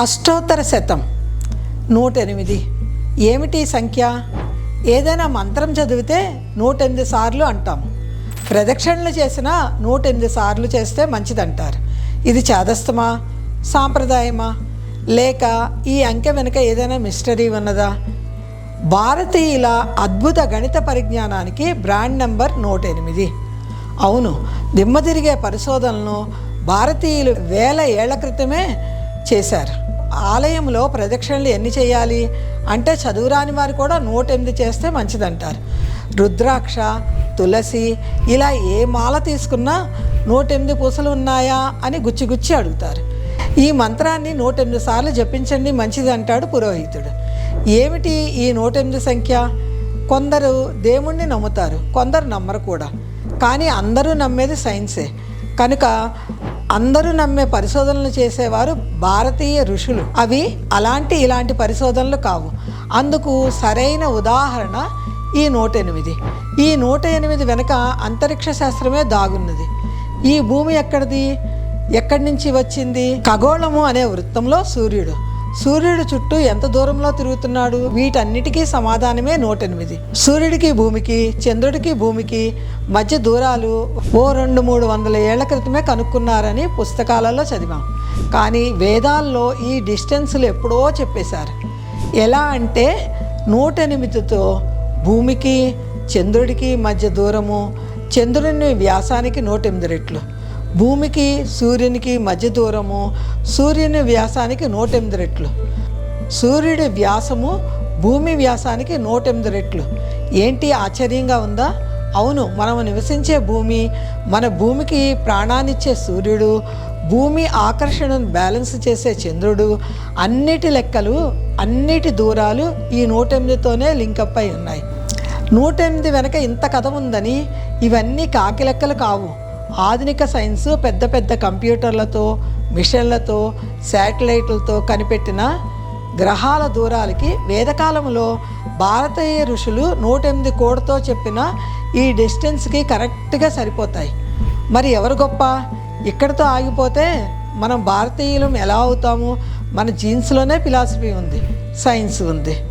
అష్టోత్తర శతం. నూట ఎనిమిది ఏమిటి సంఖ్య? ఏదైనా మంత్రం చదివితే నూట ఎనిమిది సార్లు అంటాం. ప్రదక్షిణలు చేసినా నూట ఎనిమిది సార్లు చేస్తే మంచిదంటారు. ఇది చాదస్తమా? సాంప్రదాయమా? లేక ఈ అంకె వెనుక ఏదైనా మిస్టరీ ఉన్నదా? భారతీయుల అద్భుత గణిత పరిజ్ఞానానికి బ్రాండ్ నెంబర్ నూట ఎనిమిది అవును దిమ్మతిరిగే పరిశోధనలను భారతీయులు వేల ఏళ్ళ క్రితమే చేశారు. ఆలయంలో ప్రదక్షిణలు ఎన్ని చేయాలి? అంటే చదువురాని వారు కూడా నూట ఎనిమిది చేస్తే మంచిదంటారు. రుద్రాక్ష తులసి ఇలా ఏ మాల తీసుకున్నా నూట ఎనిమిది పూసలు ఉన్నాయా అని గుచ్చి గుచ్చి అడుగుతారు. ఈ మంత్రాన్ని నూట ఎనిమిది సార్లు జపించండి మంచిది అంటాడు పురోహితుడు. ఏమిటి ఈ నూట ఎనిమిది సంఖ్య? కొందరు దేవుణ్ణి నమ్ముతారు కొందరు నమ్మరు కూడా. కానీ అందరూ నమ్మేది సైన్సే. కనుక అందరూ నమ్మే పరిశోధనలు చేసేవారు భారతీయ ఋషులు. అవి అలాంటి ఇలాంటి పరిశోధనలు కావు. అందుకు సరైన ఉదాహరణ ఈ నూట ఎనిమిది. ఈ నూట ఎనిమిది వెనుక అంతరిక్ష శాస్త్రమే దాగున్నది. ఈ భూమి ఎక్కడిది? ఎక్కడి నుంచి వచ్చింది? ఖగోళము అనే వృత్తంలో సూర్యుడు. సూర్యుడు చుట్టూ ఎంత దూరంలో తిరుగుతున్నాడు? వీటన్నిటికీ సమాధానమే నూట ఎనిమిది సూర్యుడికి భూమికి చంద్రుడికి భూమికి మధ్య దూరాలు ఓ రెండు మూడు వందల ఏళ్ళ క్రితమే కనుక్కున్నారని పుస్తకాలలో చదివాం. కానీ వేదాల్లో ఈ డిస్టెన్స్లు ఎప్పుడో చెప్పేశారు. ఎలా అంటే నూట ఎనిమిదితో భూమికి చంద్రుడికి మధ్య దూరము చంద్రుని వ్యాసానికి నూట ఎనిమిది రెట్లు. భూమికి సూర్యునికి మధ్య దూరము సూర్యుని వ్యాసానికి నూట ఎనిమిది రెట్లు. సూర్యుడి వ్యాసము భూమి వ్యాసానికి నూట ఎనిమిది రెట్లు. ఏంటి ఆశ్చర్యంగా ఉందా? అవును మనం నివసించే భూమి మన భూమికి ప్రాణాన్నిచ్చే సూర్యుడు భూమి ఆకర్షణను బ్యాలెన్స్ చేసే చంద్రుడు అన్నిటి లెక్కలు అన్నిటి దూరాలు ఈ నూట ఎనిమిదితోనే లింకప్ అయి ఉన్నాయి. నూట ఎనిమిది వెనక ఇంత కథ ఉందని ఇవన్నీ కాకి లెక్కలు కావు. ఆధునిక సైన్స్ పెద్ద పెద్ద కంప్యూటర్లతో మిషన్లతో శాటిలైట్లతో కనిపెట్టిన గ్రహాల దూరాలకి వేదకాలంలో భారతీయ ఋషులు నూట ఎనిమిది కోడతో చెప్పిన ఈ డిస్టెన్స్కి కరెక్ట్గా సరిపోతాయి. మరి ఎవరు గొప్ప? ఇక్కడితో ఆగిపోతే మనం భారతీయులం ఎలా అవుతాము? మన జీన్స్లోనే ఫిలాసఫీ ఉంది సైన్స్ ఉంది.